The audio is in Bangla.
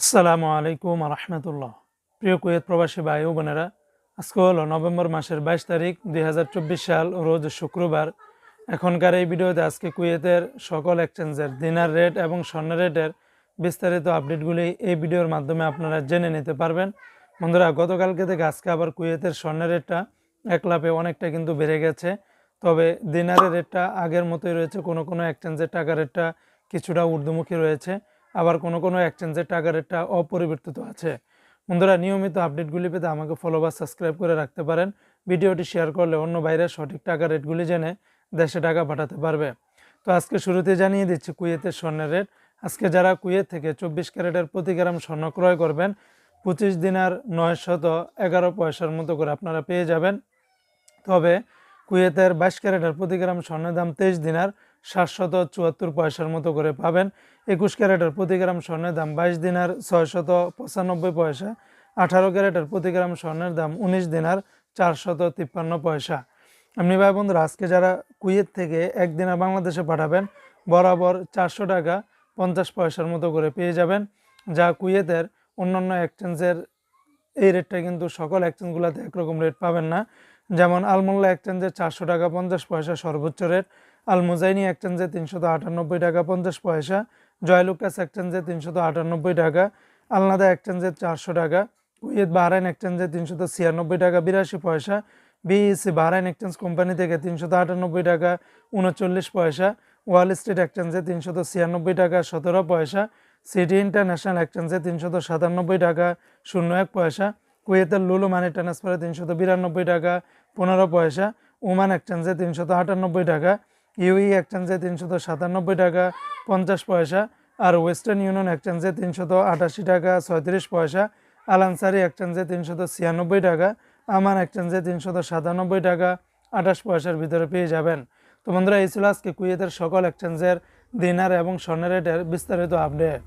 আসসালামু আলাইকুম রহমতুল্লাহ প্রিয় কুয়েত প্রবাসী ভাই ও বোনেরা, আজকে হলো নভেম্বর মাসের বাইশ তারিখ দুই হাজার চব্বিশ সাল, রোজ শুক্রবার। এখনকার এই ভিডিওতে আজকে কুয়েতের সকল এক্সচেঞ্জের দিনার রেট এবং স্বর্ণ রেটের বিস্তারিত আপডেটগুলি এই ভিডিওর মাধ্যমে আপনারা জেনে নিতে পারবেন। বন্ধুরা, গতকালকে থেকে আজকে আবার কুয়েতের স্বর্ণ রেটটা এক লাফে অনেকটা কিন্তু বেড়ে গেছে। তবে দিনারের রেটটা আগের মতোই রয়েছে, কোনো কোনো এক্সচেঞ্জের টাকা রেটটা কিছুটা ঊর্ধ্বমুখী রয়েছে। আবার কোনো কোনো এক্সচেঞ্জের টাকা রেটটা অপরিবর্তিত আছে। বন্ধুরা, নিয়মিত আপডেটগুলি পেতে আমাকে ফলো বা সাবস্ক্রাইব করে রাখতে পারেন। ভিডিওটি শেয়ার করলে অন্য বাইরে সঠিক টাকা রেটগুলি জেনে দেশে টাকা পাঠাতে পারবে। তো আজকে শুরুতে জানিয়ে দিচ্ছি কুয়েতের স্বর্ণের রেট আজকে যারা কুয়েত থেকে চব্বিশ ক্যারেটের প্রতি গ্রাম স্বর্ণ ক্রয় করবেন, পঁচিশ দিনার নয় শত এগারো পয়সার মতো করে আপনারা পেয়ে যাবেন। তবে কুয়েতের বাইশ ক্যারেটের প্রতি গ্রাম স্বর্ণের দাম তেইশ দিনার সাতশত চুয়াত্তর পয়সার মতো করে পাবেন। একুশ ক্যারেটের প্রতি গ্রাম স্বর্ণের দাম বাইশ দিনার ছয়শত পঁচানব্বই পয়সা, আঠারো ক্যারেটের প্রতি গ্রাম স্বর্ণের দাম উনিশ দিনার চারশত তিপ্পান্ন পয়সা। এমনি ভাই বন্ধুরা, আজকে যারা কুয়েত থেকে একদিনে বাংলাদেশে পাঠাবেন, বরাবর চারশো টাকা পঞ্চাশ পয়সার মতো করে পেয়ে যাবেন, যা কুয়েতের অন্যান্য এক্সচেঞ্জের এই রেটটা কিন্তু সকল এক্সচেঞ্জগুলোতে একরকম রেট পাবেন না। যেমন আলমোল্লা এক্সচেঞ্জে চারশো টাকা পঞ্চাশ পয়সা সর্বোচ্চ রেট, আলমুজাইনি এক্সচেঞ্জে তিনশত আটানব্বই টাকা পঞ্চাশ পয়সা, জয়লুকাস এক্সচেঞ্জে তিনশত আটানব্বই টাকা, আলনাদা এক্সচেঞ্জে চারশো টাকা কুয়েত বাহরাইন এক্সচেঞ্জে তিনশত ছিয়ানব্বই টাকা বিরাশি পয়সা, বিইসি বাহরাইন এক্সচেঞ্জ কোম্পানি থেকে তিনশত আটানব্বই টাকা উনচল্লিশ পয়সা, ওয়াল স্ট্রিট এক্সচেঞ্জে তিনশত ছিয়ানব্বই টাকা সতেরো পয়সা, সিটি ইন্টারন্যাশনাল এক্সচেঞ্জে তিনশত সাতানব্বই টাকা শূন্য এক পয়সা কুয়েতের লুলু মানি ট্রান্সফারে তিনশত বিরানব্বই টাকা, পনেরো পয়সা। ওমান এক্সচেঞ্জে তিনশত আটানব্বই টাকা ইউই এক্সচেঞ্জে তিনশত সাতানব্বই টাকা, পঞ্চাশ পয়সা। আর ওয়েস্টার্ন ইউনিয়ন এক্সচেঞ্জে তিনশত আটাশি টাকা, ছয়ত্রিশ পয়সা। আলানসারি এক্সচেঞ্জে তিনশত ছিয়ানব্বই টাকা, আমান এক্সচেঞ্জে তিনশত সাতানব্বই টাকা আঠাশ পয়সার ভিতরে পেয়ে যাবেন। তো বন্ধুরা, এই ছিল আজকে কুয়েতের সকল এক্সচেঞ্জের দিনার এবং স্বর্ণের রেটের বিস্তারিত আপডেট